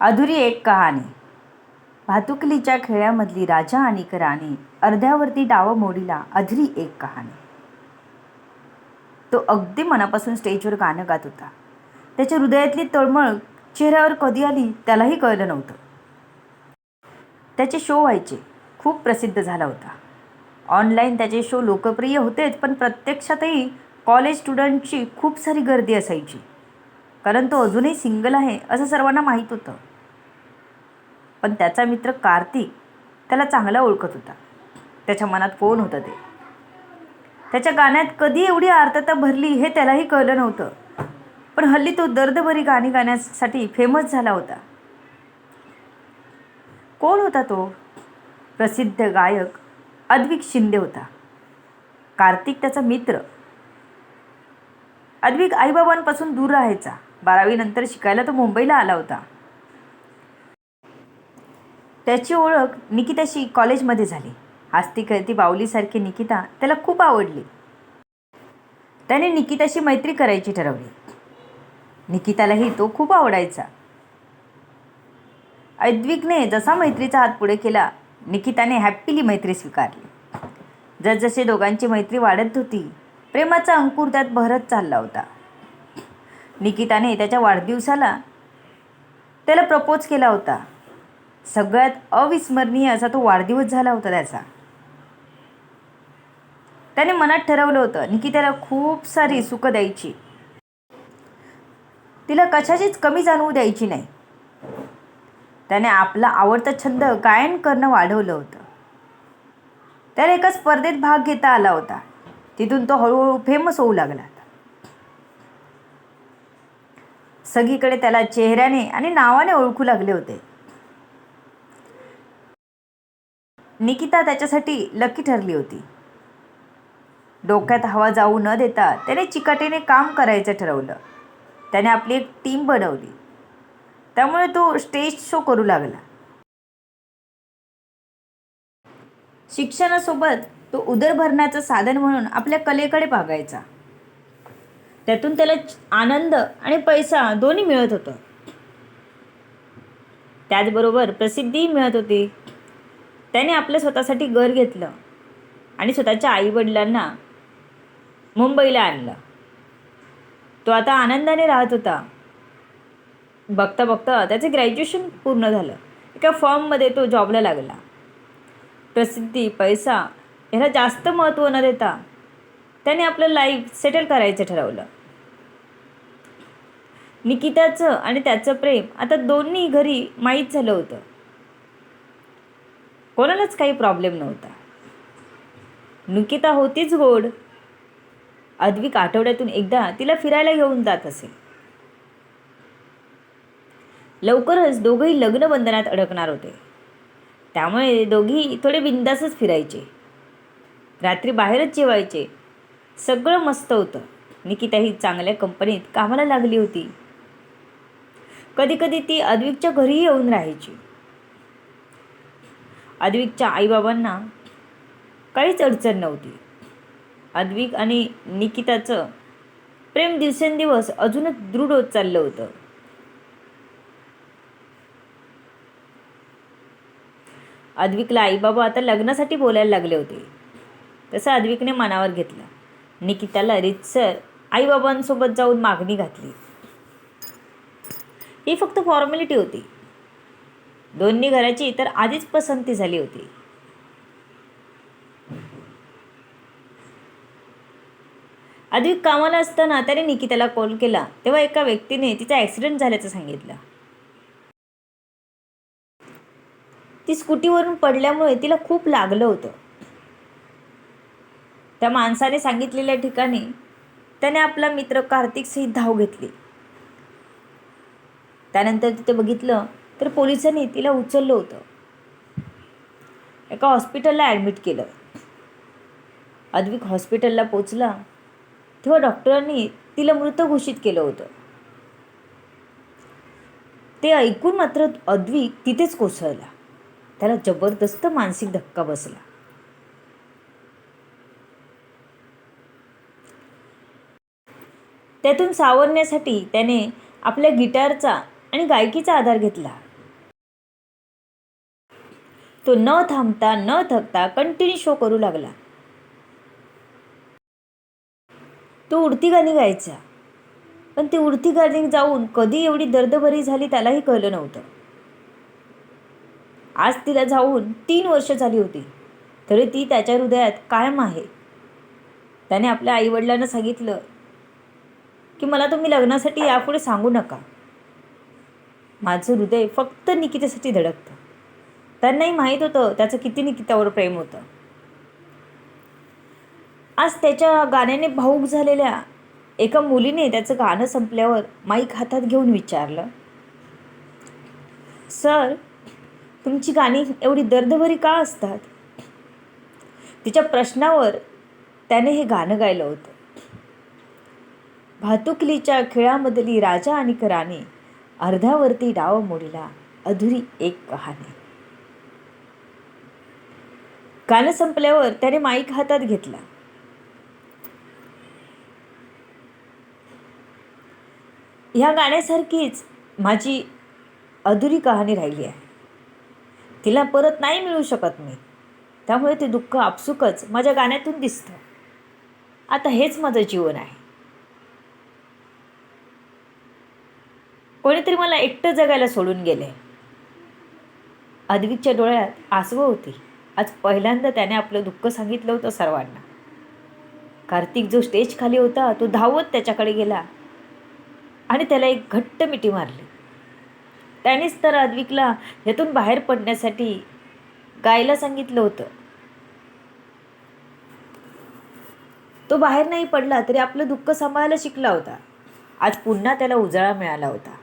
अधुरी एक कहाणी. भातुकलीच्या खेळ्यामधली राजा आणि राणी अर्ध्यावरती डाव मोडीला अधुरी एक कहाणी. तो अगदी मनापासून स्टेजवर गाणं गात होता. त्याच्या हृदयातली तळमळ चेहऱ्यावर कधी आली त्यालाही कळलं नव्हतं. त्याचे शो व्हायचे. खूप प्रसिद्ध झाला होता. ऑनलाईन त्याचे शो लोकप्रिय होतेच पण प्रत्यक्षातही कॉलेज स्टुडंटची खूप सारी गर्दी असायची. कारण तो अजूनही सिंगल आहे असं सर्वांना माहीत होतं. पण त्याचा मित्र कार्तिक त्याला चांगला ओळखत होता. त्याच्या मनात कोण होतं ते? त्याच्या गाण्यात कधी एवढी आर्तता भरली हे त्यालाही कळलं नव्हतं. पण हल्ली तो दर्दभरी गाणी गाण्यासाठी फेमस झाला होता. कोण होता तो? प्रसिद्ध गायक अद्विक शिंदे होता. कार्तिक त्याचा मित्र. अद्विक आईबाबांपासून दूर राहायचा. बारावीनंतर शिकायला तो मुंबईला आला होता. त्याची ओळख निकिताशी कॉलेजमध्ये झाली. आस्ती करती बावलीसारखी निकिता त्याला खूप आवडली. त्याने निकिताशी मैत्री करायची ठरवली. निकितालाही तो खूप आवडायचा. ऐद्विकने जसा मैत्रीचा हात पुढे केला निकिताने हॅप्पीली मैत्री स्वीकारली. जसजसे दोघांची मैत्री वाढत होती प्रेमाचा अंकुर त्यात भरत चालला होता. निकिताने त्याच्या वाढदिवसाला त्याला प्रपोज केला होता. सगळ्यात अविस्मरणीय असा तो वाढदिवस झाला होता त्याचा. त्याने मनात ठरवलं होतं निकिताला खूप सारी सुख द्यायची. तिला कशाचीच कमी जाणवू द्यायची नाही. त्याने आपला आवडता छंद गायन करणं वाढवलं होतं. त्याला एका स्पर्धेत भाग घेता आला होता. तिथून तो हळूहळू फेमस होऊ लागला. सगळीकडे त्याला चेहऱ्याने आणि नावाने ओळखू लागले होते. निकिता त्याच्यासाठी लकी ठरली होती. डोक्यात हवा जाऊ न देता त्याने चिकाटीने काम करायचं ठरवलं. त्याने आपली एक टीम बनवली. त्यामुळे तो स्टेज शो करू लागला. शिक्षणासोबत तो उदर भरण्याचं साधन म्हणून आपल्या कलेकडे बघायचा त्यातून त्याला आनंद आणि पैसा दोन्ही मिळत होतं. त्याचबरोबर प्रसिद्धीही मिळत होती. त्याने आपलं स्वतःसाठी घर घेतलं आणि स्वतःच्या आईवडिलांना मुंबईला आणलं. तो आता आनंदाने राहत होता. बघता बघता त्याचं ग्रॅज्युएशन पूर्ण झालं. एका फॉर्ममध्ये तो जॉबला लागला. प्रसिद्धी पैसा ह्याला जास्त महत्त्व न देता त्याने आपलं लाईफ सेटल करायचं ठरवलं. निकिताचं आणि त्याचं प्रेम. आता दोन्ही घरी माहीत झालं होतं. कोणालाच काही प्रॉब्लेम नव्हता. निकिता होतीच गोड. अद्विक आठवड्यातून एकदा तिला फिरायला घेऊन जात असे. लवकरच दोघंही लग्नबंधनात अडकणार होते. त्यामुळे दोघी थोडे बिंदासच फिरायचे. रात्री बाहेरच जेवायचे. सगळं मस्त होतं. निकिता ही चांगल्या कंपनीत कामाला लागली होती. कधीकधी ती अद्विकच्या घरीही येऊन राहायची. अद्विकच्या आईबाबांना काहीच अडचण नव्हती. अद्विक आणि निकिताचं प्रेम दिवसेंदिवस अजूनच दृढ होत चाललं होतं. अद्विकला आईबाबा आता लग्नासाठी बोलायला लागले होते. तसं अद्विकने मनावर घेतलं. निकिताला रितसर आईबाबांसोबत जाऊन मागणी घातली. ही फक्त फॉर्मॅलिटी होती. दोन्ही घराची तर आधीच पसंती झाली होती. अधिक कामाला असताना त्याने निकिताला कॉल केला. तेव्हा एका व्यक्तीने तिचा ॲक्सिडेंट झाल्याचं सांगितलं. ती स्कूटीवरून पडल्यामुळे तिला खूप लागलं होतं. त्या माणसाने सांगितलेल्या ठिकाणी त्याने आपला मित्र कार्तिकसहित धाव घेतली. त्यानंतर तिथे बघितलं तर पोलिसांनी तिला उचललं होतं. एका हॉस्पिटलला ॲडमिट केलं. अद्विक हॉस्पिटलला पोचला तेव्हा डॉक्टरांनी तिला मृत घोषित केलं होतं. ते ऐकून मात्र अद्विक तिथेच कोसळला. त्याला जबरदस्त मानसिक धक्का बसला. त्यातून सावरण्यासाठी त्याने आपल्या गिटारचा आणि गायकीचा आधार घेतला. तो न थांबता न थकता कंटिन्यू शो करू लागला. तो उडती गाणी गायचा. पण ती उडती गाणी जाऊन कधी एवढी दर्दभरी झाली त्यालाही कळलं नव्हतं. आज तिला जाऊन तीन वर्ष झाली होती. तरी ती त्याच्या हृदयात कायम आहे. त्याने आपल्या आईवडिलांना सांगितलं की मला तुम्ही लग्नासाठी यापुढे सांगू नका. माझं हृदय फक्त निकितेसाठी धडकतं. त्यांनाही माहीत होतं त्याचं किती निकितावर प्रेम होतं. आज त्याच्या गाण्याने भाऊक झालेल्या एका मुलीने त्याचं गाणं संपल्यावर माईक हातात घेऊन विचारलं सर तुमची गाणी एवढी दर्दभरी का असतात? तिच्या प्रश्नावर त्याने हे गाणं गायलं होतं. भातुकलीच्या खेळामधली राजा आणि राणी अर्ध्यावरती डाव मोडीला अधुरी एक कहाणी. गाणं संपल्यावर त्याने माईक हातात घेतला. ह्या गाण्यासारखीच माझी अधुरी कहाणी राहिली आहे. तिला परत नाही मिळू शकत मी. त्यामुळे ते दुःख आपसुकच माझ्या गाण्यातून दिसतं. आता हेच माझं जीवन आहे. कोणीतरी मला एकटं जगायला सोडून गेले. अद्विकच्या डोळ्यात आसवं होती. आज पहिल्यांदा त्याने आपलं दुःख सांगितलं होतं सर्वांना. कार्तिक जो स्टेज खाली होता तो धावत त्याच्याकडे गेला आणि त्याला एक घट्ट मिठी मारली. त्यानेच तर अद्विकला ह्यातून बाहेर पडण्यासाठी गायला सांगितलं होतं. तो बाहेर नाही पडला तरी आपलं दुःख सांभाळायला शिकला होता. आज पुन्हा त्याला उजाळा मिळाला होता.